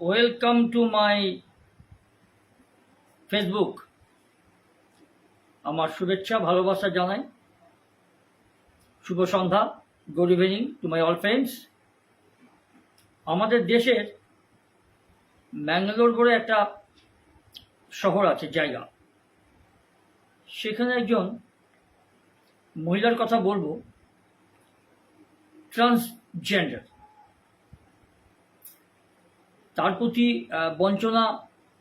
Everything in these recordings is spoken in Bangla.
ওয়েলকাম টু মাই ফেসবুক আমার শুভেচ্ছা, ভালোবাসা জানাই। শুভ সন্ধ্যা good evening to my all friends আমাদের দেশের ম্যাঙ্গালোর বলে একটা শহর আছে, জায়গা। সেখানে একজন মহিলার কথা বলব। ট্রান্সজেন্ডার তার প্রতি বঞ্চনা,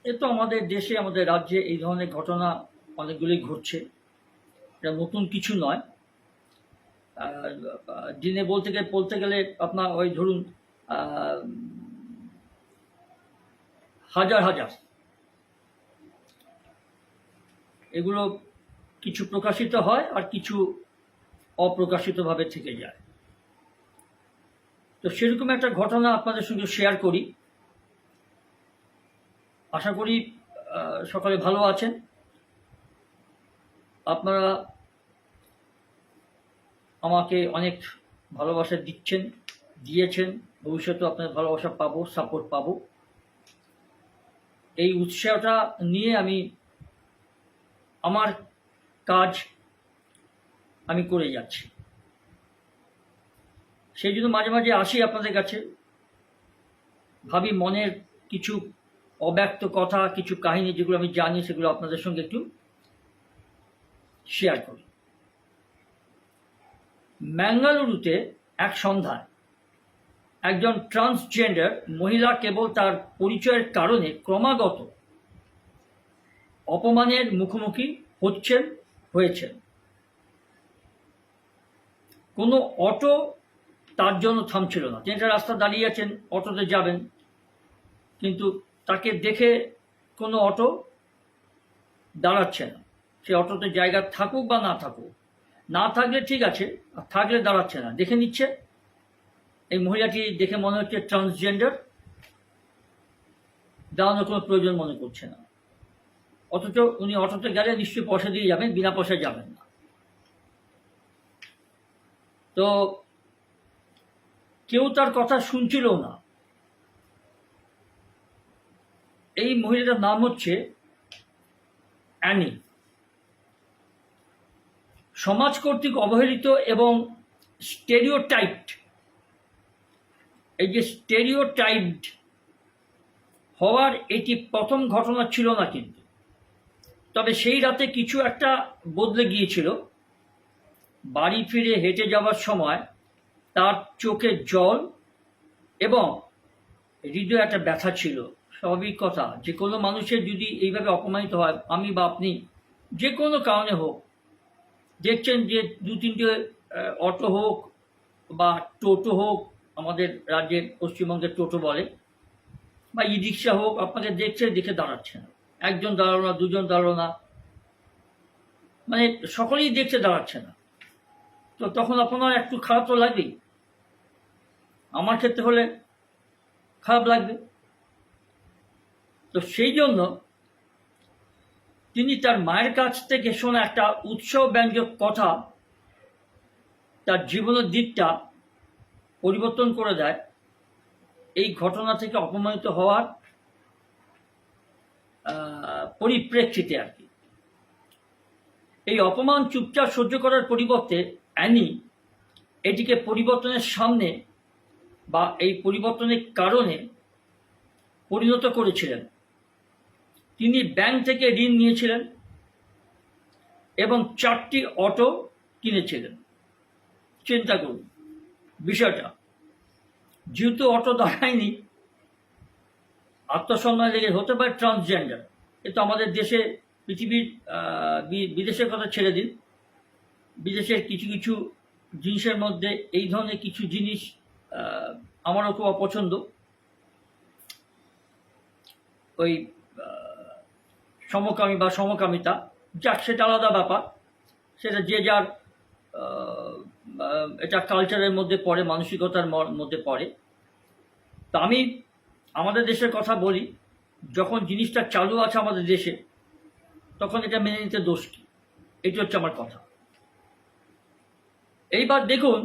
এ তো আমাদের দেশে, আমাদের রাজ্যে এই ধরনের ঘটনা অনেকগুলোই ঘটছে। এটা নতুন কিছু নয়। দিনে বলতে গেলে বলতে গেলে আপনার ওই ধরুন হাজার হাজার। এগুলো কিছু প্রকাশিত হয় আর কিছু অপ্রকাশিতভাবে থেকে যায়। তো সেরকম একটা ঘটনা আপনাদের সঙ্গে শেয়ার করি। আশা করি সকলে ভালো আছেন। আপনারা আমাকে অনেক ভালোবাসা দিচ্ছেন, দিয়েছেন। ভবিষ্যতে আপনার ভালোবাসা পাবো সাপোর্ট পাবো। এই উৎসাহটা নিয়ে আমি আমার কাজ আমি করে যাচ্ছি। সেই জন্য মাঝে মাঝে আসি আপনাদের কাছে। ভাবি মনের কিছু অব্যক্ত কথা, কিছু কাহিনী যেগুলো আমি জানি, সেগুলো আপনাদের সঙ্গে একটু শেয়ার করি। ম্যাঙ্গালুরুতে এক সন্ধ্যায় একজন ট্রান্সজেন্ডার মহিলা কেবল তার পরিচয়ের কারণে ক্রমাগত অপমানের মুখোমুখি হচ্ছেন, হয়েছেন। কোনো অটো তার জন্য থামছিল না। তিনি রাস্তা দাঁড়িয়ে আছেন, অটোতে যাবেন, কিন্তু তাকে দেখে কোনো অটো দাঁড়াচ্ছে না। সে অটোতে জায়গা থাকুক বা না থাকুক, না থাকলে ঠিক আছে, আর থাকলে দাঁড়াচ্ছে না। দেখে নিচ্ছে। এই মহিলাটি দেখে মনে হচ্ছে ট্রান্সজেন্ডার দাঁড়ানোর কোনো প্রয়োজন মনে করছে না। অথচ উনি অটোতে গেলে নিশ্চয়ই পয়সা দিয়ে যাবেন, বিনা পয়সায় যাবেন না। তো কেউ তার কথা শুনছিল না। এই মহিলাটার নাম হচ্ছে অ্যানি। সমাজ কর্তৃক অবহেলিত এবং স্টেরিওটাইপড এই যে স্টেরিওটাইপড হওয়ার এটি প্রথম ঘটনা ছিল না কিন্তু। তবে সেই রাতে কিছু একটা বদলে গিয়েছিল। বাড়ি ফিরে হেঁটে যাওয়ার সময় তার চোখে জল এবং হৃদয়ে একটা ব্যথা ছিল। স্বাভাবিক কথা। যে কোনো মানুষের যদি এইভাবে অপমানিত হয়, আমি বা আপনি, যে কোনো কারণে হোক, দেখছেন যে দু তিনটে অটো হোক বা টোটো হোক, আমাদের রাজ্যের পশ্চিমবঙ্গের টোটো বলে, বা ই রিক্সা হোক, আপনাকে দেখছে, দেখে দাঁড়াচ্ছে না। একজন দাঁড়াল না, দুজন দাঁড়াল না। মানে সকলেই দেখছে, দাঁড়াচ্ছে না। তো তখন আপনার একটু খারাপ তো লাগবেই। আমার ক্ষেত্রে হলে খারাপ লাগবে। তো সেই জন্য তিনি তার মায়ের কাছ থেকে শোনা একটা উৎসব ব্যঞ্জক কথা তার জীবনের দিকটা পরিবর্তন করে দেয়। এই ঘটনা থেকে অপমানিত হওয়ার পরিপ্রেক্ষিতে আর কি। এই অপমান চুপচাপ সহ্য করার পরিবর্তে অ্যানি এটিকে পরিবর্তনের সামনে বা এই পরিবর্তনের কারণে পরিণত করেছিলেন। তিনি ব্যাংক থেকে ঋণ নিয়েছিলেন এবং চারটি অটো কিনেছিলেন। চিন্তা করুন, বিষয়টা। যেহেতু অটো দাঁড়ায়নি আত্মসম্মান লেগে হতে পারে ট্রান্সজেন্ডার এ তো আমাদের দেশে পৃথিবীর বিদেশের কথা ছেড়ে দিন। বিদেশের কিছু কিছু জিনিসের মধ্যে এই ধরনের কিছু জিনিস আমারও খুব অপছন্দ। ওই সমকামী বা সমকামিতা, যাক, সেটা আলাদা ব্যাপার। সেটা যে যার এটা কালচারের মধ্যে পড়ে, মানসিকতার মধ্যে পড়ে। তো আমি আমাদের দেশের কথা বলি, যখন জিনিসটা চালু আছে আমাদের দেশে, তখন এটা মেনে নিতে দোষ কি? এটি হচ্ছে আমার কথা। এইবার দেখুন,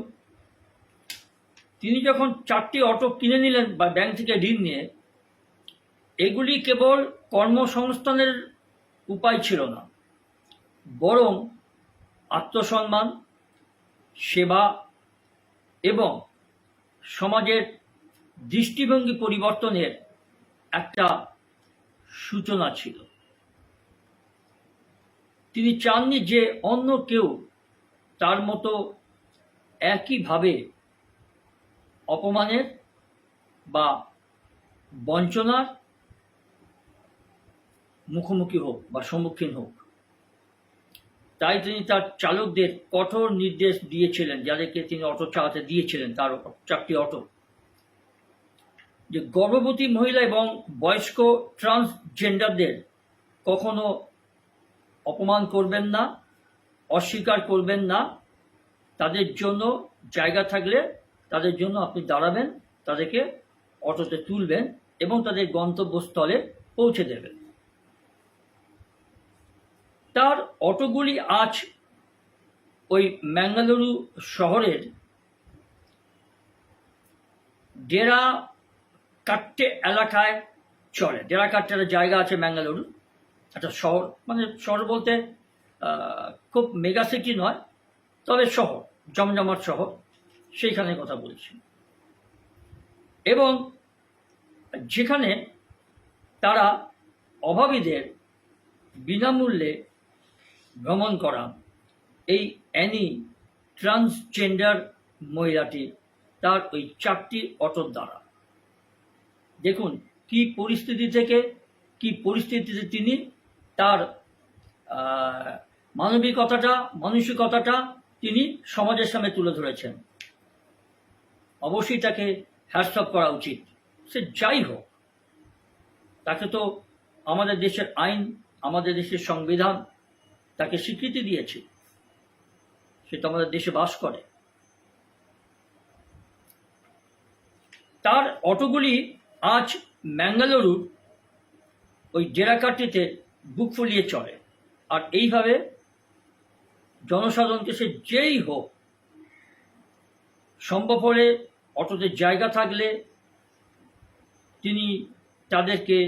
তিনি যখন চারটি অটো কিনে নিলেন বা ব্যাংক থেকে ঋণ নিয়ে, এগুলি কেবল কর্মসংস্থানের উপায় ছিল না। বরং আত্মসম্মান, সেবা এবং সমাজের দৃষ্টিভঙ্গি পরিবর্তনের একটা সূচনা ছিল। তিনি চাননি যে অন্য কেউ তার মতো একইভাবে অপমানের বা বঞ্চনার মুখোমুখি হোক বা সম্মুখীন হোক। তাই তিনি তার চালকদের কঠোর নির্দেশ দিয়েছিলেন, যাদেরকে তিনি অটো চালাতে দিয়েছিলেন, তার চারটি অটো। যে গর্ভবতী মহিলা এবং বয়স্ক ট্রান্সজেন্ডারদের কখনো অপমান করবেন না, অস্বীকার করবেন না। তাদের জন্য জায়গা থাকলে তাদের জন্য আপনি দাঁড়াবেন, তাদেরকে অটোতে তুলবেন এবং তাদের গন্তব্যস্থলে পৌঁছে দেবেন। তার অটোগুলি আজ ওই ম্যাঙ্গালুরু শহরের ডেরা কাট্টে এলাকায় চলে। ডেরা কাট্টে একটা জায়গা আছে ম্যাঙ্গালুরু, একটা শহর। মানে শহর বলতে খুব মেগা সিটি নয়, তবে শহর, জমজমাট শহর, সেইখানে কথা বলছি। এবং যেখানে তারা অভাবীদের বিনামূল্যে ভ্রমণ করা এই অ্যানি ট্রান্সজেন্ডার মহিলাটি তার ওই চারটি অটোর দ্বারা। দেখুন, কি পরিস্থিতি থেকে, কি পরিস্থিতিতে তিনি তার মানবিকতাটা, মানসিকতাটা তিনি সমাজের সামনে তুলে ধরেছেন। অবশ্যই তাকে হ্যাটসঅপ করা উচিত। সে যাই হোক, তাকে তো আমাদের দেশের আইন, আমাদের দেশের সংবিধান তাকে স্বীকৃতি দিয়েছে। সে তো আমাদের দেশে বাস করে। তার অটোগুলি আজ ম্যাঙ্গালুরুর ওই জেরাকাটিতে বুক ফুলিয়ে চলে আর এইভাবে জনসাধারণকে সে যেই হোক, সম্ভব হলে অটোতে জায়গা থাকলে তিনি তাদেরকে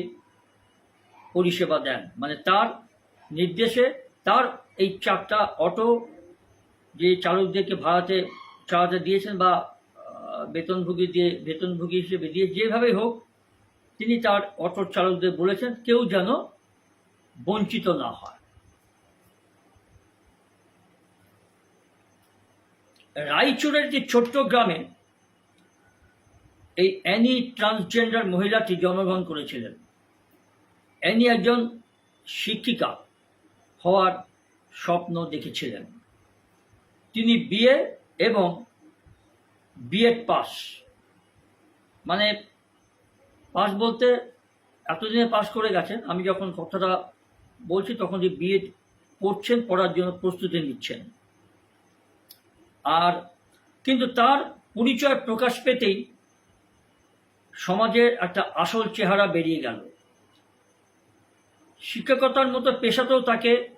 পরিষেবা দেন। মানে তার নির্দেশে তার এই চারটা অটো যে চালকদেরকে ভাড়াতে, চালাতে দিয়েছেন বা বেতনভোগী দিয়ে, বেতনভোগী হিসেবে দিয়ে যেভাবেই হোক, তিনি তার অটো চালকদের বলেছেন, কেউ যেন বঞ্চিত না হয়। রায়চুরের যে ছোট্ট গ্রামে এই অ্যানি ট্রান্সজেন্ডার মহিলাটি জন্মগ্রহণ করেছিলেন। অ্যানি একজন শিক্ষিকা। হওয়ার স্বপ্ন দেখেছিলেন। তিনি বিয়ে এবং বিএড পাস। মানে পাস বলতে এতদিনে পাস করে গেছেন, আমি যখন কথাটা বলছি তখন যে বিএড পড়ছেন, পড়ার জন্য প্রস্তুতি নিচ্ছেন। আর কিন্তু তার পরিচয় প্রকাশ পেতেই সমাজের একটা আসল চেহারা বেরিয়ে গেল। শিক্ষকতার মতো পেশাতেও তাকে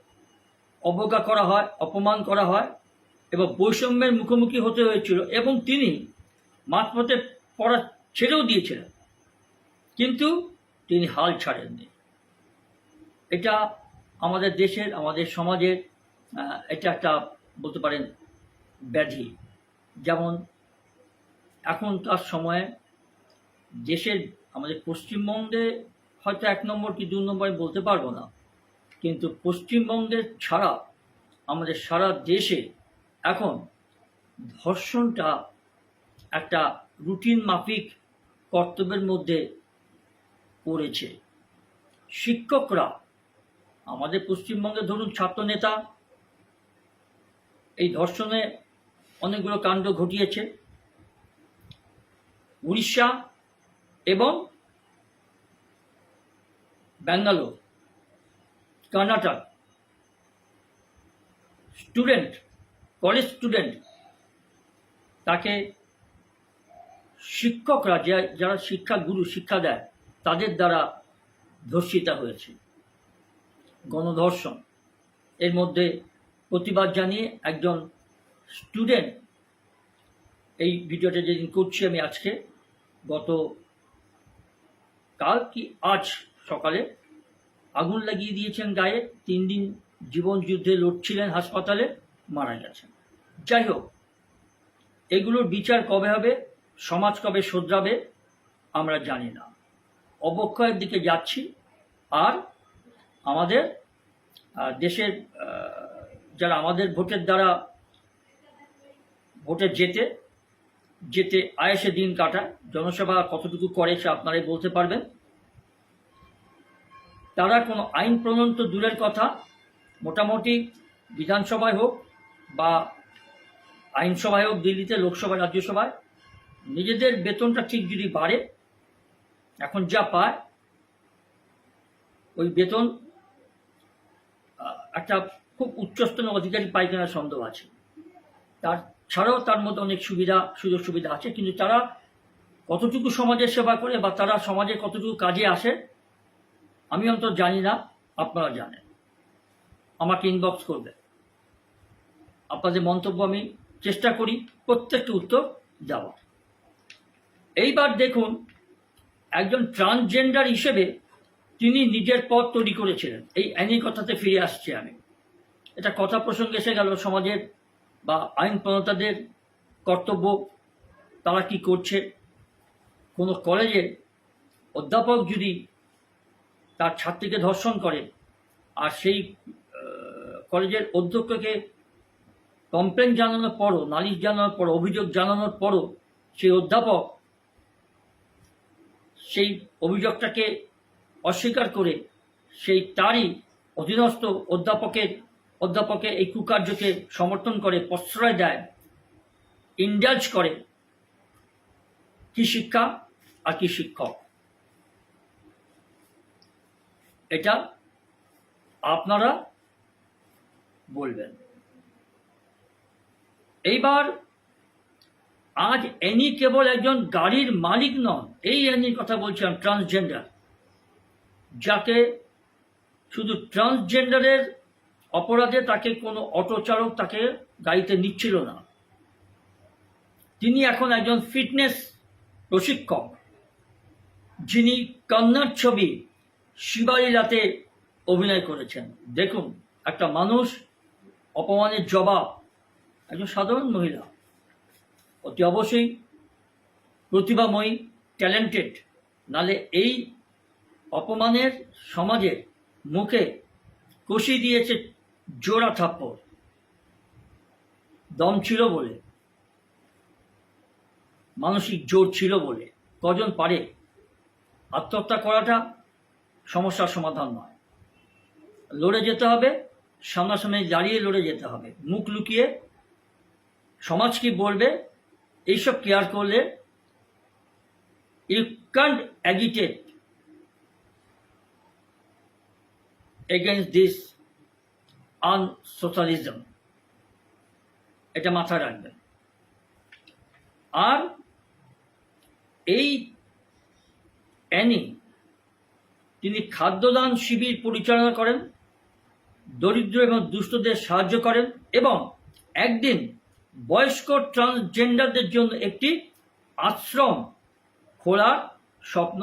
অবজ্ঞা করা হয়, অপমান করা হয় এবং বৈষম্যের মুখোমুখি হতে হয়েছিল এবং তিনি মাঝপথে পড়া ছেড়েও দিয়েছিলেন। কিন্তু তিনি হাল ছাড়েননি। এটা আমাদের দেশের, আমাদের সমাজের এটা একটা বলতে পারেন ব্যাধি। যেমন এখনকার সময়ে দেশের, আমাদের পশ্চিমবঙ্গে হয়তো এক নম্বর কি দু নম্বর বলতে পারব না কিন্তু পশ্চিমবঙ্গের ছাড়া আমাদের সারা দেশে এখন ধর্ষণটা একটা রুটিন মাফিক কর্তব্যের মধ্যে পড়েছে। শিক্ষকরা, আমাদের পশ্চিমবঙ্গে ধরুন ছাত্র নেতা এই ধর্ষণে অনেকগুলো কাণ্ড ঘটিয়েছে। উড়িষ্যা এবং Bangalore. Karnataka student college student তাকে শিক্ষকরা যারা শিক্ষা গুরু, শিক্ষা দেয়, তাদের দ্বারা ধর্ষিতা হয়েছে। গণধর্ষণ। এর মধ্যে প্রতিবাদ জানিয়ে একজন স্টুডেন্ট এই ভিডিওটা যেদিন করছি আমি আজকে, গত কাল কি, আজ সকালে আগুন লাগিয়ে দিয়েছেন গায়ে। তিন দিন জীবন যুদ্ধে লড়ছিলেন, হাসপাতালে মারা গেছেন। যাই হোক, এগুলোর বিচার কবে হবে, সমাজ কবে শোধরাবে, আমরা জানি না। অবক্ষয়ের দিকে যাচ্ছি, আর আমাদের দেশের যারা আমাদের ভোটের দ্বারা ভোটে যেতে যেতে আয়েসে দিন কাটায় জনসভা কতটুকু করে সে আপনারাই বলতে পারবেন। তারা কোনো আইন প্রণয়ন তো দূরের কথা। মোটামুটি বিধানসভায় হোক বা আইনসভায় হোক, দিল্লিতে লোকসভা, রাজ্যসভায়, নিজেদের বেতনটা ঠিক যদি বাড়ে, এখন যা পায়, ওই বেতন একটা খুব উচ্চস্তনের অধিকারী পায় কিনা সন্দেহ আছে। তার ছাড়াও তার মধ্যে অনেক সুবিধা, সুযোগ সুবিধা আছে, কিন্তু তারা কতটুকু সমাজের সেবা করে বা তারা সমাজে কতটুকু কাজে আসে আমি অন্তত জানি না, আপনারা জানেন। আমাকে ইনবক্স করবে আপনাদের মন্তব্য আমি চেষ্টা করি প্রত্যেকটা উত্তর দেওয়ার। এইবার দেখুন, একজন ট্রান্সজেন্ডার হিসেবে তিনি নিজের পথ তৈরি করেছিলেন। এই অ্যানি কথাতে ফিরে আসছে আমি। এটা কথা প্রসঙ্গে এসে গেল, সমাজের বা আইন প্রণেতাদের কর্তব্য, তারা কি করছে? কোনো কলেজে অধ্যাপক যদি তার ছাত্রীকে ধর্ষণ করে। আর সেই কলেজের অধ্যক্ষকে কমপ্লেন জানানোর পরও, নালিশ জানানোর পর অভিযোগ জানানোর পরও সেই অধ্যাপক সেই অভিযোগটাকে অস্বীকার করে সেই তারই অধীনস্থ অধ্যাপকের অধ্যাপকের এই কুকার্যকে সমর্থন করে, প্রশ্রয় দেয় ইন্ডালজ করে। কি শিক্ষা আর কি শিক্ষক? এটা আপনারা বলবেন। এইবার আজ এনি কেবল একজন গাড়ির মালিক নন, এই এনির কথা বলছিলাম ট্রান্সজেন্ডার যাকে শুধু ট্রান্সজেন্ডারের অপরাধে তাকে কোনো অটো চালক তাকে গাড়িতে নিচ্ছিল না। তিনি এখন একজন ফিটনেস প্রশিক্ষক, যিনি কন্নড় ছবি শিবালীলাতে অভিনয় করেছেন। দেখুন, একটা মানুষ অপমানের জবাব একজন সাধারণ মহিলা, অতি অবশ্যই প্রতিভাময়ী ট্যালেন্টেড নালে এই অপমানের সমাজের মুখে কষি দিয়েছে জোড়া থাপ্পড়। দম ছিল বলে, মানসিক জোর ছিল বলে, কজন পারে আত্মহত্যা করাটা সমস্যার সমাধান নয়। লড়ে যেতে হবে, সামনাসামনি দাঁড়িয়ে লড়ে যেতে হবে। মুখ লুকিয়ে সমাজ কি বলবে, এইসব কেয়ার করলে you can't agitate against this unsocialism এটা মাথায় রাখবেন। আর এই অ্যানি তিনি খাদ্যদান শিবির পরিচালনা করেন, দরিদ্র এবং দুস্থদের সাহায্য করেন এবং একদিন বয়স্ক ট্রান্সজেন্ডারদের জন্য একটি আশ্রম খোলার স্বপ্ন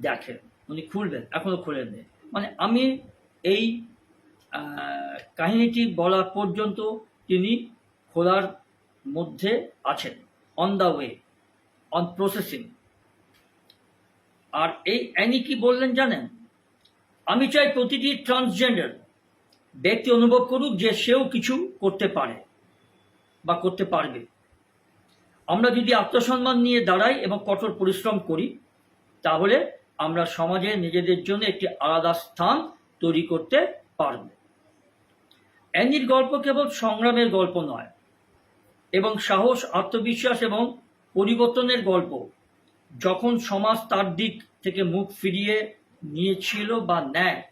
দেখেন। উনি খুলবেন, এখনও খোলেননি। মানে আমি এই কাহিনীটি বলা পর্যন্ত তিনি খোলার মধ্যে আছেন on the way on processing আর এই অ্যানি কি বললেন জানেন আমি চাই প্রতিটি ট্রান্সজেন্ডার ব্যক্তি অনুভব করুক যে সেও কিছু করতে পারে বা করতে পারবে। আমরা যদি আত্মসম্মান নিয়ে দাঁড়াই এবং কঠোর পরিশ্রম করি, তাহলে আমরা সমাজে নিজেদের জন্য একটি আলাদা স্থান তৈরি করতে পারব। অ্যানির গল্প কেবল সংগ্রামের গল্প নয়, এবং সাহস, আত্মবিশ্বাস এবং পরিবর্তনের গল্প, যখন সমাজ তার দিক থেকে মুখ ফিরিয়ে নিয়েছিল বা নেয়,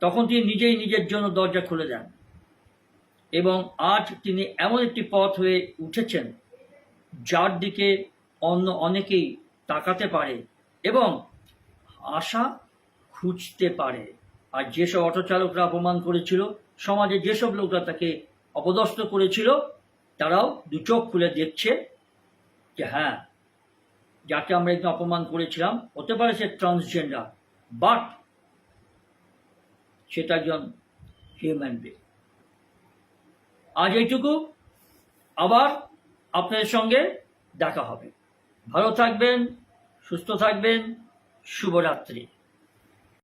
তখন তিনি নিজেই নিজের জন্য দরজা খুলে দেন। এবং আজ তিনি এমন একটি পথ হয়ে উঠেছেন, যার দিকে অন্য অনেকেই তাকাতে পারে এবং আশা খুঁজতে পারে। আর যেসব অটো চালকরা অপমান করেছিল, সমাজে যেসব লোকরা তাকে অপদস্থ করেছিল, তারাও দু চোখ খুলে দেখছে যে হ্যাঁ যাকে আমরা একদিন অপমান করেছিলাম, হতে পারে সে ট্রান্সজেন্ডার বাট সেটা একজন হিউম্যান বি আজ এইটুকু। আবার আপনাদের সঙ্গে দেখা হবে। ভালো থাকবেন, সুস্থ থাকবেন, শুভরাত্রি।